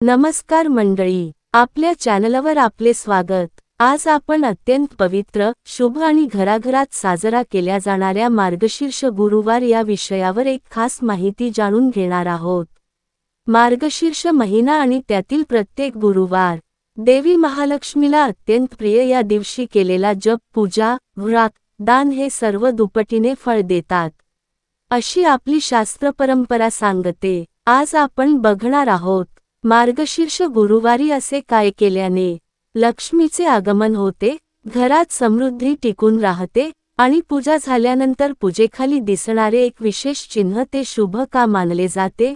नमस्कार मंडळी आपल्या चॅनलवर आपले स्वागत. आज आपण अत्यंत पवित्र शुभ आणि घराघरात साजरा केल्या जाणाऱ्या मार्गशीर्ष गुरुवार या विषयावर एक खास माहिती जाणून घेणार आहोत. मार्गशीर्ष महिना आणि त्यातील प्रत्येक गुरुवार देवी महालक्ष्मीला अत्यंत प्रिय या दिवशी केलेला जप पूजा व्रात दान हे सर्व दुपटीने फळ देतात. अशी आपली शास्त्र परंपरा सांगते. आज आपण बघणार आहोत मार्गशीर्ष गुरुवारी असे काय केल्याने लक्ष्मीचे आगमन होते घरात समृद्धी टिकून राहते आणि पूजा झाल्यानंतर पूजेखाली दिसणारे एक विशेष चिन्ह ते शुभ का मानले जाते?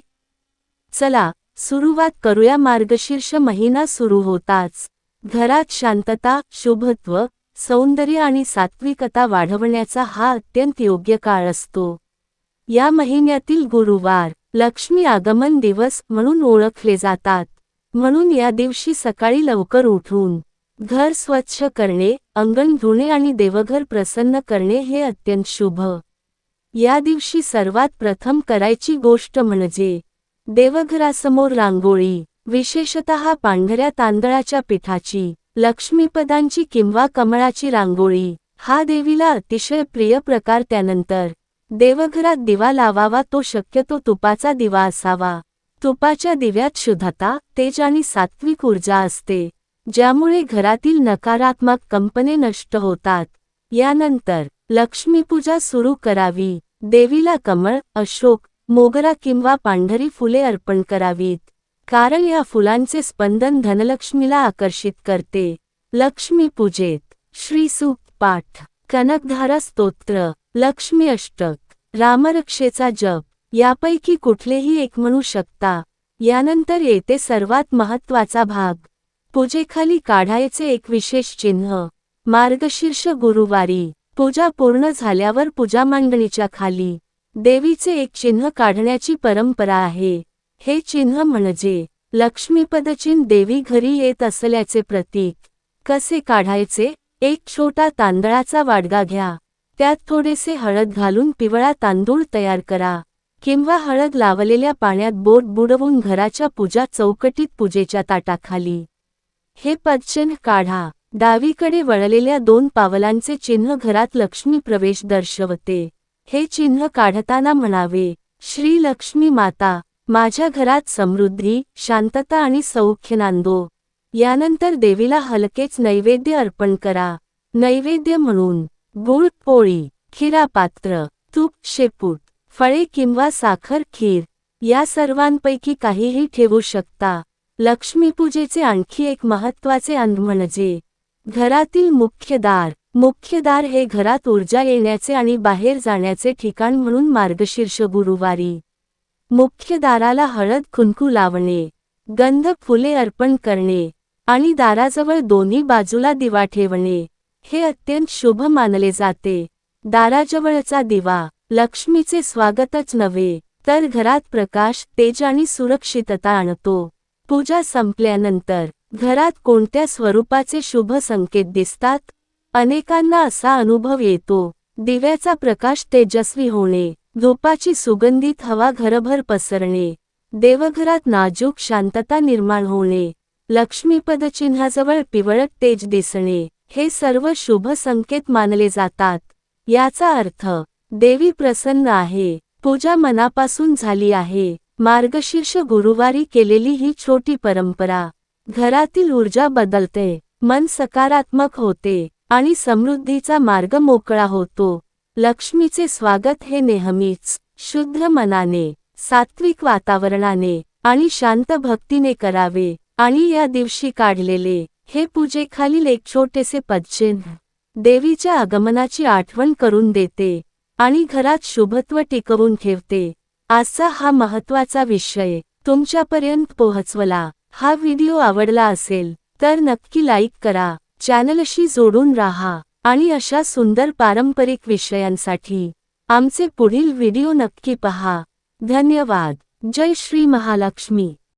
चला सुरुवात करूया. मार्गशीर्ष महिना सुरू होताच. घरात शांतता शुभत्व सौंदर्य आणि सात्विकता वाढवण्याचा हा अत्यंत योग्य काळ असतो. या महिन्यातील गुरुवार लक्ष्मी आगमन दिवस म्हणून ओळखले जातात. म्हणून या दिवशी सकाळी लवकर उठून घर स्वच्छ करणे अंगण धुणे आणि देवघर प्रसन्न करणे हे अत्यंत शुभ. या दिवशी सर्वात प्रथम करायची गोष्ट म्हणजे देवघरासमोर रांगोळी विशेषतः पांढऱ्या तांदळाच्या पिठाची लक्ष्मीपदांची किंवा कमळाची रांगोळी हा देवीला अतिशय प्रिय प्रकार त्यानंतर देवघरात दिवा लावावा तो शक्यतो तुपाचा दिवा असावा. तुपाच्या दिव्यात शुद्धता तेज आणि सात्विक ऊर्जा असते ज्यामुळे घरातील नकारात्मक कंपने नष्ट होतात. यानंतर लक्ष्मीपूजा सुरू करावी. देवीला कमळ अशोक मोगरा किंवा पांढरी फुले अर्पण करावीत. कारण या फुलांचे स्पंदन धनलक्ष्मीला आकर्षित करते. लक्ष्मीपूजेत श्रीसूक्त पाठ कनकधारा स्तोत्र लक्ष्मी अष्टक. रामरक्षेचा जप. यापैकी कुठलेही एक म्हणू शकता. यानंतर येते सर्वात महत्त्वाचा भाग. पूजेखाली काढायचे एक विशेष चिन्ह. मार्गशीर्ष गुरुवारी. पूजा पूर्ण झाल्यावर पूजा मांडणीच्या खाली. देवीचे एक चिन्ह काढण्याची परंपरा आहे. हे चिन्ह म्हणजे लक्ष्मीपदचिन देवी घरी येत असल्याचे प्रतीक. कसे काढायचे? एक छोटा तांदळाचा वाडगा घ्या. त्यात थोडेसे हळद घालून पिवळा तांदूळ तयार करा. किंवा हळद लावलेल्या पाण्यात बोट बुडवून घराच्या पूजा चौकटीत पूजेच्या ताटाखाली. हे पदचिन्ह काढा. डावीकडे वळलेल्या दोन पावलांचे चिन्ह घरात लक्ष्मी प्रवेश दर्शवते. हे चिन्ह काढताना म्हणावे श्री लक्ष्मी माता माझ्या घरात समृद्धी शांतता आणि सौख्य नांदो. यानंतर देवीला हलकेच नैवेद्य अर्पण करा. नैवेद्य म्हणून गुळ पोळी खिरापात्र तूप शेपूट फळे किंवा साखर खीर या सर्वांपैकी काहीही ठेवू शकता. लक्ष्मीपूजेचे आणखी एक महत्त्वाचे अंध म्हणजे घरातील मुख्य दार. मुख्य दार हे घरात ऊर्जा येण्याचे आणि बाहेर जाण्याचे ठिकाण म्हणून मार्गशीर्ष गुरुवारी. मुख्य दाराला हळद खुनकू लावणे गंध फुले अर्पण करणे आणि दाराजवळ दोन्ही बाजूला दिवा ठेवणे. हे अत्यंत शुभ मानले जाते. दाराजवळचा दिवा लक्ष्मीचे स्वागतच नव्हे तर घरात प्रकाश तेज आणि सुरक्षितता आणतो. पूजा संपल्यानंतर घरात कोणत्या स्वरूपाचे शुभ संकेत दिसतात? अनेकांना असा अनुभव येतो दिव्याचा प्रकाश तेजस्वी होणे धूपाची सुगंधित हवा घरभर पसरणे देवघरात नाजूक शांतता निर्माण होणे लक्ष्मीपदचिन्हाजवळ पिवळट तेज दिसणे हे सर्व शुभ संकेत मानले जातात. याचा अर्थ देवी प्रसन्न आहे पूजा मनापासून झाली आहे. मार्गशीर्ष गुरुवारी केलेली ही छोटी परंपरा घरातील ऊर्जा बदलते मन सकारात्मक होते आणि समृद्धीचा मार्ग मोकळा होतो. लक्ष्मीचे स्वागत हे नेहमीच शुद्ध मनाने सात्विक वातावरणाने आणि शांत भक्तीने करावे आणि या दिवशी काढलेले हे पूजेखालील एक छोटेसे पदचिन्ह देवीच्या आगमनाची आठवण करून देते आणि घरात शुभत्व टिकवून ठेवते. आजचा हा महत्त्वाचा विषय तुमच्यापर्यंत पोहोचवला. हा व्हिडिओ आवडला असेल तर नक्की लाईक करा चॅनलशी जोडून राहा आणि अशा सुंदर पारंपरिक विषयांसाठी आमचे पुढील व्हिडिओ नक्की पहा. धन्यवाद. जय श्री महालक्ष्मी.